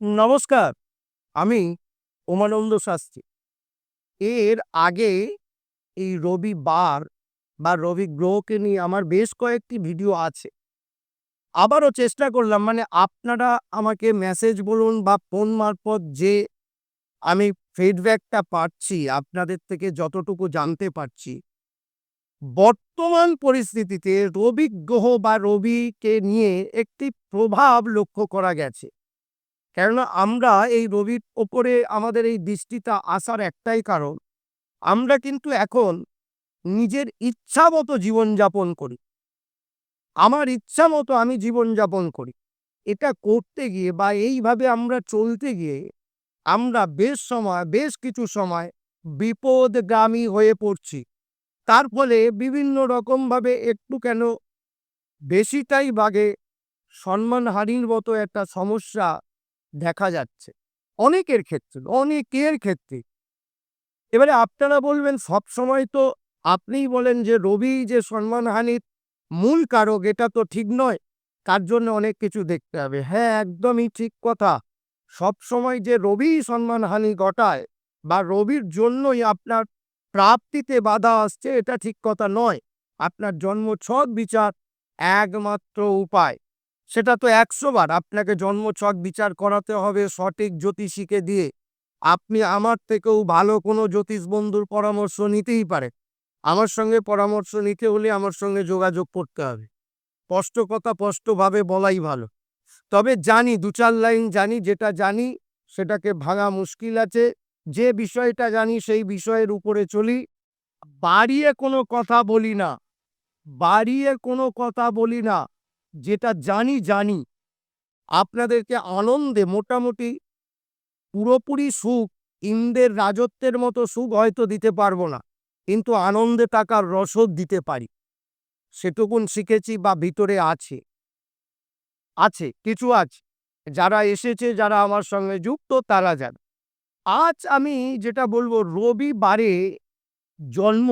নমস্কার, আমি উমানন্দ শাস্ত্রী। এর আগে এই রবিবার বা রবি গ্রহকে নিয়ে আমার বেশ কয়েকটি ভিডিও আছে। আবারও চেষ্টা করলাম মানে আপনারা আমাকে মেসেজ বলুন বা ফোন মারফত যে আমি ফিডব্যাকটা পাচ্ছি, আপনাদের থেকে যতটুকু জানতে পারছি। বর্তমান পরিস্থিতিতে রবি গ্রহ বা রবিকে নিয়ে একটি প্রভাব লক্ষ্য করা গেছে। কেননা আমরা এই রবির ওপরে আমাদের এই দৃষ্টিটা আসার একটাই কারণ, আমরা কিন্তু এখন নিজের ইচ্ছা মতো জীবনযাপন করি। আমার ইচ্ছা মতো আমি জীবনযাপন করি। এটা করতে গিয়ে বা এইভাবে আমরা চলতে গিয়ে আমরা বেশ সময়, বেশ কিছু সময় বিপদগামী হয়ে পড়ছি। তার ফলে বিভিন্ন রকমভাবে একটু কেন বেশিটাই বাগে সম্মানহানির মতো একটা সমস্যা দেখা যাচ্ছে। অনেকের ক্ষেত্রে অনেকের ক্ষেত্রে। এবারে আপনারা বলবেন সব সময় তো আপনিই বলেন যে, রবি যে সম্মানহানির মূল কারক, এটা তো ঠিক নয়। তার জন্য অনেক কিছু দেখতে হবে। হ্যাঁ একদমই ঠিক কথা। সব সময় যে রবি সম্মানহানি ঘটায় বা রবির জন্যই আপনার প্রাপ্তিতে বাধা আসছে, এটা ঠিক কথা নয়। আপনার জন্ম ছক বিচার একমাত্র উপায়। সেটা তো একশো বার। আপনাকে জন্মছক বিচার করাতে হবে সঠিক জ্যোতিষীকে দিয়ে। আপনি আমার থেকেও ভালো কোনো জ্যোতিষ বন্ধুর পরামর্শ নিতেই পারে আমার সঙ্গে পরামর্শ নিতে হলে আমার সঙ্গে যোগাযোগ করতে হবে। স্পষ্ট কথা স্পষ্টভাবে বলাই ভালো। তবে জানি, দু চার লাইন জানি, যেটা জানি, সেটাকে ভাঙা মুশকিল আছে। যে বিষয়টা জানি, সেই বিষয়ের উপরে চলি। বাড়িয়ে কোনো কথা বলি না। বাড়িয়ে কোনো কথা বলি না। যেটা জানি জানি। আপনাদেরকে আনন্দে মোটামুটি পুরোপুরি সুখ, ইন্দ্রের রাজত্বের মতো সুখ হয়তো দিতে পারব না, কিন্তু আনন্দে টাকার রসদ দিতে পারি। সেটুকুন শিখেছি বা ভিতরে আছে। আছে, কিছু আছে। যারা এসেছে, যারা আমার সঙ্গে যুক্ত, তারা যান আজ আমি যেটা বলব, রবিবারে জন্ম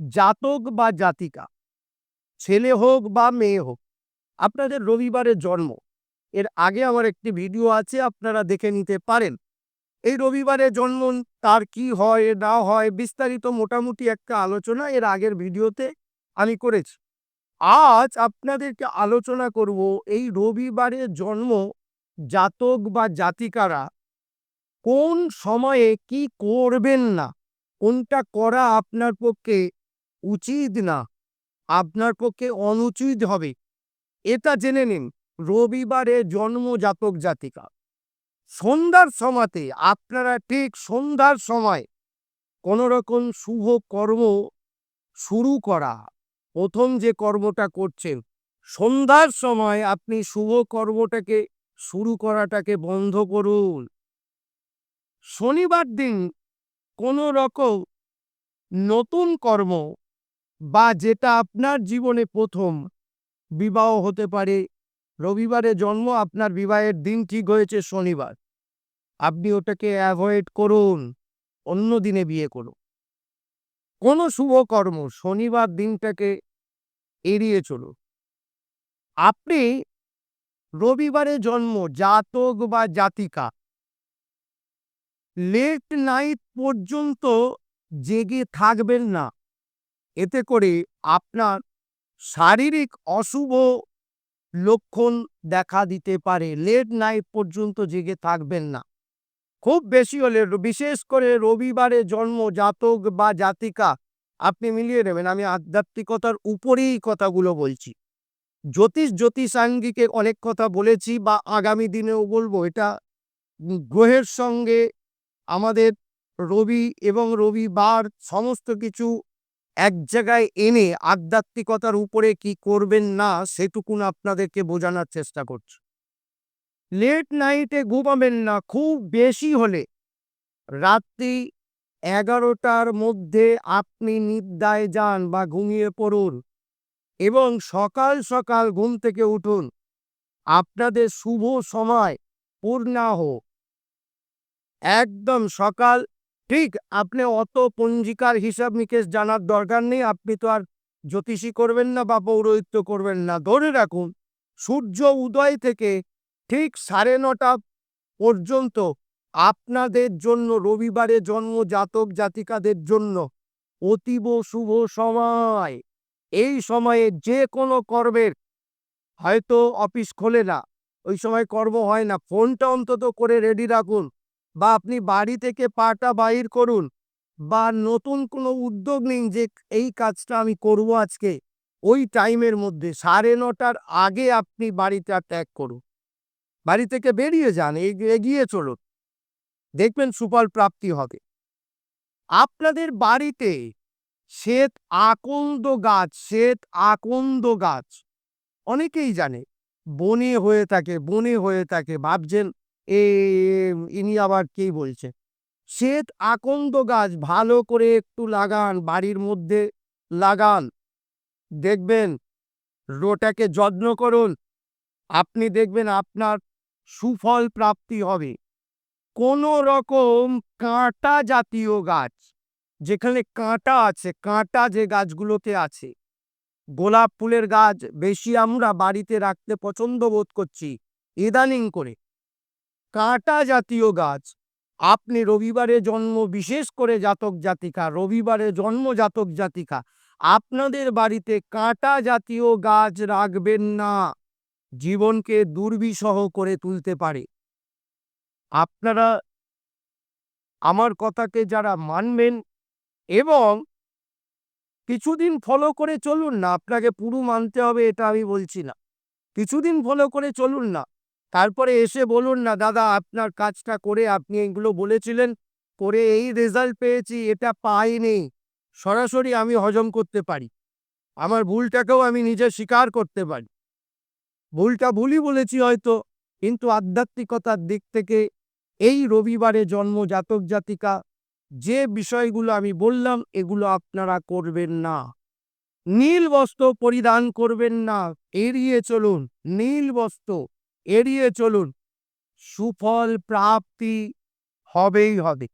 জাতক বা জাতিকা। ছেলে হোক বা মেয়ে হোক আপনাদের রবিবারে জন্ম। এর আগে আমার একটি ভিডিও আছে, আপনারা দেখে নিতে পারেন। এই রবিবারে জন্ম, তার কি হয়, না হয়, বিস্তারিত মোটামুটি একটা আলোচনা এর আগের ভিডিওতে আমি করেছি। আজ আপনাদেরকে আলোচনা করব এই রবিবারে জন্ম জাতক বা জাতিকারা কোন সময়ে কি করবেন না, কোনটা করা আপনার পক্ষে উচিত না, আপনার পক্ষে অনুচিত হবে। এটা জেনে নিন, রবিবারে জন্ম জাতক। জাতিকা সন্ধ্যার সময়তে আপনারা ঠিক সন্ধ্যার সময় কোনো রকম শুভ কর্ম শুরু করা, প্রথম যে কর্মটা করছেন, সন্ধ্যার সময় আপনি শুভ কর্মটাকে শুরু করাটাকে বন্ধ করুন। শনিবার দিন কোনো রকম নতুন কর্ম বা যেটা আপনার জীবনে প্রথম বিবাহ হতে পারে। রবিবারে জন্ম, আপনার বিবাহের দিন ঠিক হয়েছে, শনিবার। আপনি ওটাকে অ্যাভয়েড করুন, অন্য দিনে বিয়ে করুন। কোনো শুভ কর্ম শনিবার দিনটাকে এড়িয়ে চলুন। আপনি রবিবারে জন্ম, জাতক বা জাতিকা লেট নাইট পর্যন্ত জেগে থাকবেন না। এতে করে আপনার শারীরিক অশুভ লক্ষণ দেখা দিতে পারে। লেট নাইট পর্যন্ত জেগে থাকবেন না। খুব বেশি হলে বিশেষ করে রবিবারে জন্ম, জাতক বা জাতিকা, আপনি মিলিয়ে নেবেন। আমি আধ্যাত্মিকতার উপরেই কথাগুলো বলছি। জ্যোতিষ, জ্যোতিষাঙ্গিকে অনেক কথা বলেছি বা আগামী দিনেও বলব। এটা গ্রহের সঙ্গে আমাদের রবি এবং রবিবার সমস্ত কিছু এক জায়গায় এনে আধ্যাত্মিকতার উপরে কি করবেন না সেটুকুন আপনাদেরকে বোঝানোর চেষ্টা করছি। লেট নাইটে ঘুমাবেন না, খুব বেশি হলে। রাত্রি এগারোটার মধ্যে আপনি নিদ্রায় যান বা ঘুমিয়ে পড়ুন এবং সকাল সকাল ঘুম থেকে উঠুন। আপনাদের শুভ সময় পূর্ণাহ। একদম সকাল ঠিক? আপনি অত পঞ্জিকার হিসাব নিকেশ জানার দরকার নেই। আপনি তো আর জ্যোতিষী করবেন না বা পৌরোহিত্য করবেন না। ধরে রাখুন, সূর্য উদয় থেকে ঠিক সাড়ে নটা পর্যন্ত আপনাদের জন্য রবিবারে জন্ম জাতক জাতিকাদের জন্য অতীব শুভ সময়। এই সময়ে যে কোনো কর্মের হয়তো অফিস খোলে না। ওই সময় কর্ম হয় না। ফোনটা অন্তত করে রেডি রাখুন। বা আপনি বাড়ি থেকে পাটা বাইর করুন বা নতুন কোনো উদ্যোগ নিন যে এই কাজটা আমি করব আজকে, ওই টাইমের মধ্যে সাড়ে নটার আগে আপনি বাড়িটা ত্যাগ করুন। বাড়ি থেকে বেরিয়ে যান এগিয়ে চলুন। দেখবেন সুফল প্রাপ্তি হবে। আপনাদের বাড়িতে শ্বেত আকন্দ গাছ, শ্বেত আকন্দ গাছ, অনেকেই জানে, বনে হয়ে থাকে, বনে হয়ে থাকে, ভাবছেন এ ইনি আবার কি বলছে? শ্বেত আকন্দ গাছ ভালো করে একটু লাগান, বাড়ির মধ্যে লাগান। দেখবেন, রোটাকে যত্ন করুন। আপনি দেখবেন আপনার সুফল প্রাপ্তি হবে। কোনো রকম কাঁটা জাতীয় গাছ, যেখানে কাঁটা আছে, কাঁটা যে গাছগুলোতে আছে, গোলাপ ফুলের গাছ বেশি আমরা বাড়িতে রাখতে পছন্দ বোধ করছি, ইদানিং করে। কাঁটা জাতীয় গাছ। আপনি রবিবারে জন্ম, বিশেষ করে জাতক জাতিকা, রবিবারে জন্ম জাতক জাতিকা, আপনাদের বাড়িতে কাঁটা জাতীয় গাছ রাখবেন না। জীবনকে দুর্বিষহ করে তুলতে পারে। আপনারা আমার কথাকে যারা মানবেন এবং কিছুদিন ফলো করে চলুন না, আপনাকে পুরো মানতে হবে, এটা আমি বলছি না। কিছুদিন ফলো করে চলুন না। তারপরে এসে বলুন না, দাদা, আপনার কাজটা করে আপনি এগুলো বলেছিলেন, করে এই রেজাল্ট পেয়েছি, এটা পাইনি। সরাসরি আমি হজম করতে পারি। আমার ভুলটাকেও আমি নিজে স্বীকার করতে পারি। ভুলটা ভুলই বলেছি হয়তো, কিন্তু আধ্যাত্মিকতার দিক থেকে এই রবিবারে জন্ম জাতক জাতিকা, যে বিষয়গুলো আমি বললাম, এগুলো আপনারা করবেন না। নীল বস্ত্র পরিধান করবেন না, এড়িয়ে চলুন। নীল বস্ত্র এড়িয়ে চলুন। সুফল প্রাপ্তি হবেই হবে।